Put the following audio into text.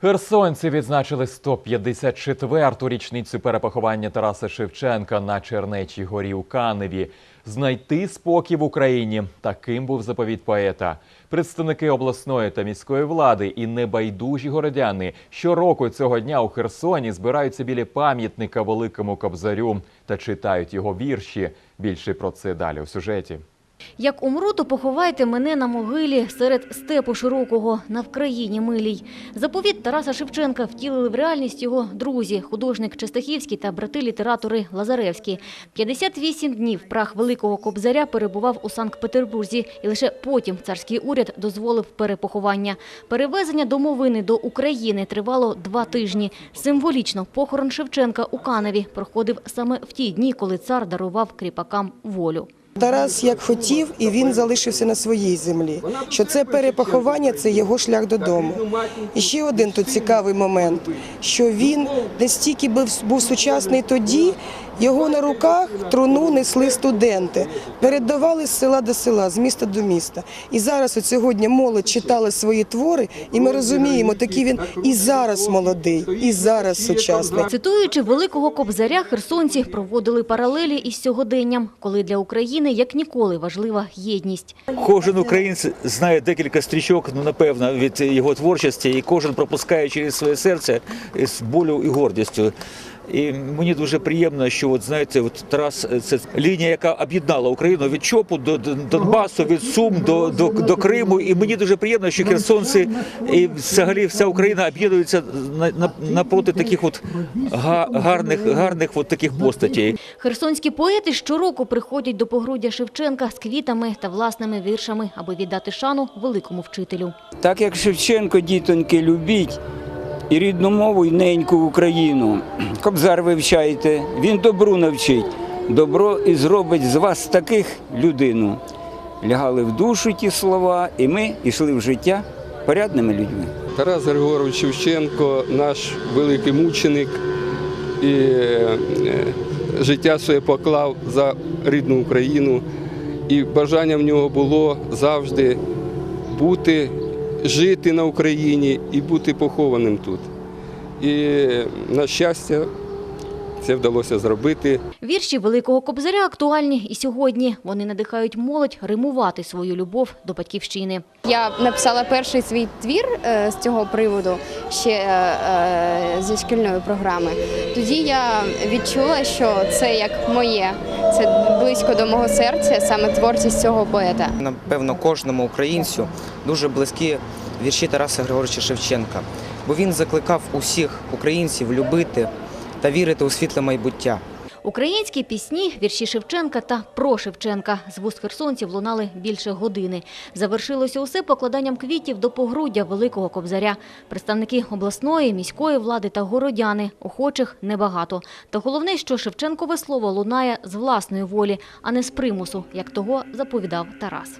Херсонці відзначили 154-ту річницю перепоховання Тараса Шевченка на Чернечій горі у Каневі. Знайти спокій в Україні таким був заповіт поета. Представники обласної та міської влади і небайдужі городяни щороку цього дня у Херсоні збираються біля пам'ятника великому кобзарю та читають його вірші. Більше про це далі у сюжеті. Як умру, то поховайте мене на могилі серед степу широкого на Вкраїні милій. Заповіт Тараса Шевченка втілили в реальність його друзі, художник Честахівський та брати-літератори Лазаревські. 58 днів прах великого кобзаря перебував у Санкт-Петербурзі, і лише потім царський уряд дозволив перепоховання. Перевезення домовини до України тривало два тижні. Символічно похорон Шевченка у Каневі проходив саме в ті дні, коли цар дарував кріпакам волю. Тарас як хотів, і він залишився на своїй землі. Що це перепоховання, це його шлях додому. І ще один тут цікавий момент, що він настільки був, сучасний тоді, його на руках труну несли студенти, передавали з села до села, з міста до міста. І зараз от сьогодні молодь читала свої твори, і ми розуміємо, такий він і зараз молодий, і зараз сучасний. Цитуючи великого кобзаря, херсонці проводили паралелі із сьогоденням, коли для України як ніколи важлива єдність. Кожен українець знає декілька стрічок, ну напевно, від його творчості, і кожен пропускає через своє серце з болю і гордістю. І мені дуже приємно, що от знаєте, от Тарас це лінія, яка об'єднала Україну від Чопу до Донбасу, від Сум до, до, до Криму. І мені дуже приємно, що херсонці і взагалі вся Україна об'єднується на, на, напроти таких от гарних, гарних от таких постатей. Херсонські поети щороку приходять до погруддя Шевченка з квітами та власними віршами, аби віддати шану великому вчителю. Так як Шевченко, дітоньки, любіть і рідну мову, і неньку Україну. Кобзар вивчайте, він добру навчить. Добро і зробить з вас таких людину. Лягали в душу ті слова, і ми йшли в життя порядними людьми. Тарас Григорович Шевченко, наш великий мученик, і е, життя своє поклав за рідну Україну. І бажання в нього було завжди бути, жити на Україні і бути похованим тут. І, на щастя, це вдалося зробити. Вірші великого кобзаря актуальні і сьогодні. Вони надихають молодь римувати свою любов до батьківщини. Я написала перший свій твір е, з цього приводу ще е, зі шкільної програми. Тоді я відчула, що це як моє, це близько до мого серця, саме творчість цього поета. напевно, кожному українцю дуже близькі вірші Тараса Григоровича Шевченка, бо він закликав усіх українців любити та вірити у світле майбуття. Українські пісні, вірші Шевченка та про Шевченка з вуст херсонців лунали більше години. Завершилося усе покладанням квітів до погруддя великого кобзаря. Представники обласної, міської влади та городяни. Охочих небагато. Та головне, що Шевченкове слово лунає з власної волі, а не з примусу, як того заповідав Тарас.